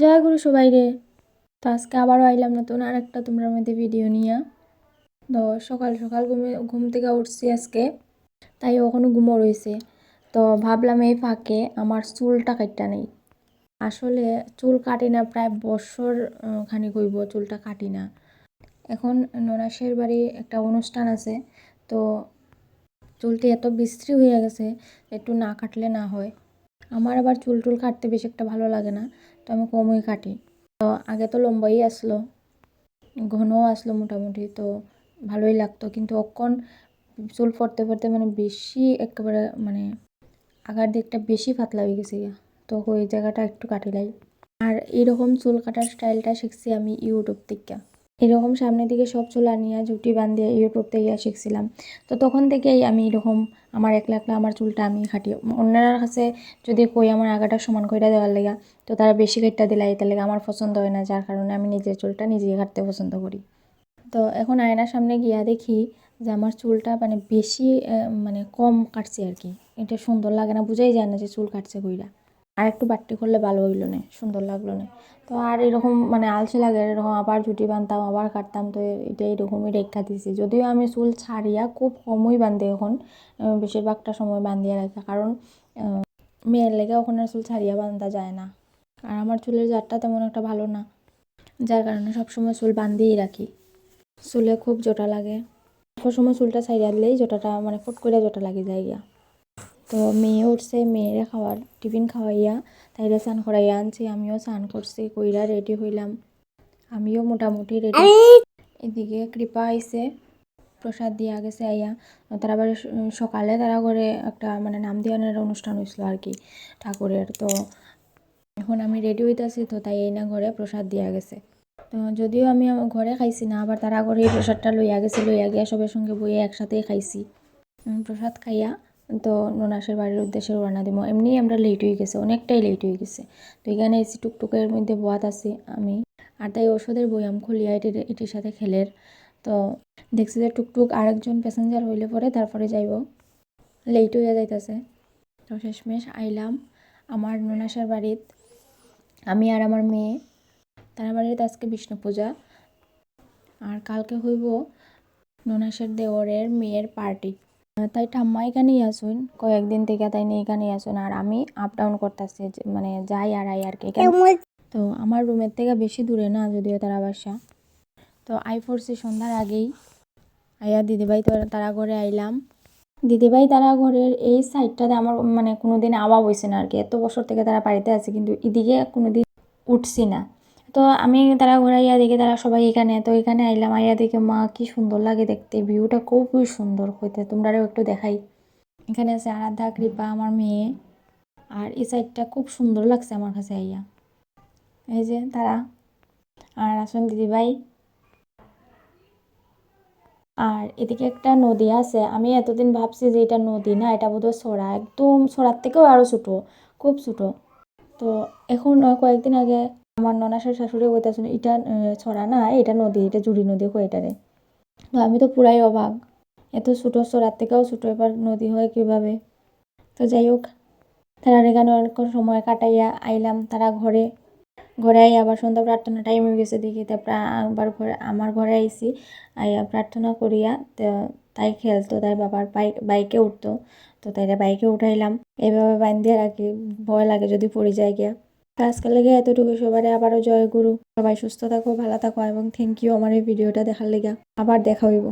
জয় গুরু সবাই রে। তো আজকে আবারও আইলাম নতুন আর একটা তোমরা মধ্যে ভিডিও নিয়ে। তো সকাল সকাল ঘুমে ঘুম থেকে উঠছি আজকে তাই ওখানে ঘুমো রয়েছে। তো ভাবলাম এই ফাঁকে আমার চুলটা কাটটা নেই। আসলে চুল কাটি না প্রায় বছর আহ, খানিক হইব চুলটা কাটি না। এখন নরাসের বাড়ি একটা অনুষ্ঠান আছে তো চুলটি এত বিশ্রী হয়ে গেছে একটু না কাটলে না হয়। আমার আবার চুল টুল কাটতে বেশি একটা ভালো লাগে না, তো আমি কমই কাটি। তো আগে তো লম্বাই আসলো, ঘনও আসলো মোটামুটি, তো ভালোই লাগতো। কিন্তু অক্ষণ চুল পড়তে পড়তে মানে বেশি একেবারে মানে আগার দিকটা বেশি পাতলা হয়ে গেছে। তো ওই জায়গাটা একটু কাটিলাই আর এরকম চুল কাটার স্টাইলটা শিখছি আমি ইউটিউব থেকে। এরকম সামনের দিকে সব চুল আনিয়া জুটি বান্ধিয়ে ইউটিউব থেকে শিখছিলাম। তো তখন থেকেই আমি এরকম আমার একলা একলা আমার চুলটা আমি খাটি অন্যের কাছে যদি কই আমার আগাটা সমান কইটা দেওয়ার লেগা, তো তারা বেশি কাটটা দিলা এটার আমার পছন্দ হয় না, যার কারণে আমি নিজের চুলটা নিজেই কাটতে পছন্দ করি। তো এখন আয়নার সামনে গিয়া দেখি যে আমার চুলটা মানে বেশি মানে কম কাটছে আর কি। এটা সুন্দর লাগে না, বুঝাই যায় না যে চুল কাটছে কইরা। আর একটু বাট্টি করলে ভালো হইল না, সুন্দর লাগল না। তো আর এরকম মানে আলসে লাগে, এরকম আবার জুটি বানতাম, আবার কাটতাম, তো এটা এরকমই রেখা দিয়েছি যদিও আমি চুল ছাড়িয়া খুব কমই বান্ধি এখন বেশিরভাগটা সময় বান্ধিয়ে রাখা, কারণ মেয়ের লেগে ওখানে চুল ছাড়িয়া বান্ধা যায় না। আর আমার চুলের জাতটা তেমন একটা ভালো না, যার কারণে সবসময় চুল বান্ধিয়েই রাখি। চুলে খুব জোটা লাগে। সব সময় চুলটা ছাইড়া দিলেই জোটাটা মানে ফুট করে জোটা লাগে যায় গিয়া। তো মেয়ে উঠছে, মেয়েরে খাওয়ার, টিফিন খাওয়াইয়া তাইরে স্নান করাইয়া আনছি, আমিও স্নান করছি, কইরা রেডি হইলাম। আমিও মোটামুটি রেডি এদিকে কৃপা আইছে, প্রসাদ দিয়া গেছে আইয়া। তারা আবার সকালে তারা করে একটা মানে নাম দিয়ানোর অনুষ্ঠান হয়েছিল আর কি, ঠাকুরের। তো এখন আমি রেডি হইতাছি, তো তাই এই না ঘরে প্রসাদ দিয়া গেছে। তো যদিও আমি ঘরে খাইছি না, আবার তারা ঘরে প্রসাদটা লইয়া গেছে, লইয়া গিয়া সবের সঙ্গে বইয়ে একসাথেই খাইছি। প্রসাদ খাইয়া তো ননাসের বাড়ির উদ্দেশ্যে রওনা দিব এমনি আমরা লেট হয়ে গেছে, অনেকটাই লেট হয়ে গেছে। তো এখানে এসি টুকটুকের মধ্যে বোয়াত আছি, আমি আর তাই ওষুধের বয়াম খুলিয়া এটির এটির সাথে খেলের। তো দেখছি যে টুকটুক আরেকজন প্যাসেঞ্জার হইলে পরে তারপরে যাইব। লেট হইয়া যাইতাছে। তো শেষমেশ আইলাম আমার ননাসার বাড়িত। আমি আর আমার মেয়ে, তার বাড়িতে আজকে বিষ্ণু পূজা। আর কালকে হইব ননাসের দেওরের মেয়ের পার্টি তাই ঠাম্মা এখানেই আসুন। কয়েকদিন থেকে তাই নিয়ে এখানেই আসুন। আর আমি আপ ডাউন করতেছি মানে যাই আর আই আর কি তো আমার রুমের থেকে বেশি দূরে না যদিও তারা বাসা। তো আই ফোরসি সন্ধ্যার আগেই। আইয়া দিদিভাই তো তারা ঘরে আইলাম। দিদিভাই তারা ঘরের এই সাইডটাতে আমার মানে কোনোদিন আওয়া হয়েছে না আর কি। এত বছর থেকে তারা বাড়িতে আছে কিন্তু এদিকে কোনোদিন উঠছি না। তো আমি তারা ঘুরাইয়া দেখে, তারা সবাই এখানে। তো এখানে আইলাম, আইয়া দেখে, মা, কি সুন্দর লাগে দেখতে। ভিউটা খুবই সুন্দর হইতে, তোমরাও একটু দেখাই। এখানে আছে আরাধ্যা, কৃপা, আমার মেয়ে। আর এই সাইডটা খুব সুন্দর লাগছে আমার কাছে আইয়া। এই যে তারা। আর আসুন দিদিভাই। আর এদিকে একটা নদী আছে, আমি এতদিন ভাবছি যে এটা নদী না, এটা বোধহয় ছড়া। একদম ছড়ার থেকেও আরও ছোটো, খুব ছোটো। তো এখন, কয়েকদিন আগে আমার ননাসের শাশুড়ি কইতাছিল এটা ছড়া না, এটা নদী, এটা জুড়ি নদী কয় এটারে তো আমি তো পুরাই অবাক। এত ছোটো ছড়ার থেকেও ছোটো, এবার নদী হয় কীভাবে? তো যাই হোক, তারা এখানে অনেক সময় কাটাইয়া আইলাম তারা ঘরে। ঘরে আই আবার সন্ধ্যা প্রার্থনা টাইম হয়ে গেছে দেখি তারপরে আবার ঘরে আমার ঘরে আইসি আইয়া প্রার্থনা করিয়া তাই খেলতো তাই বাবার বাইক উঠতো। তো তাইরা বাইকে উঠাইলাম। এইভাবে বান্ধিয়ে রাখি, ভয় লাগে যদি পড়ে যায় গিয়া। তো আজকাল লেগে এতটুকু সবারে আবারও জয় গুরু। সবাই সুস্থ থাকো, ভালো থাকো এবং থ্যাংক ইউ আমার এই ভিডিওটা দেখার লেগে। আবার দেখা হইব।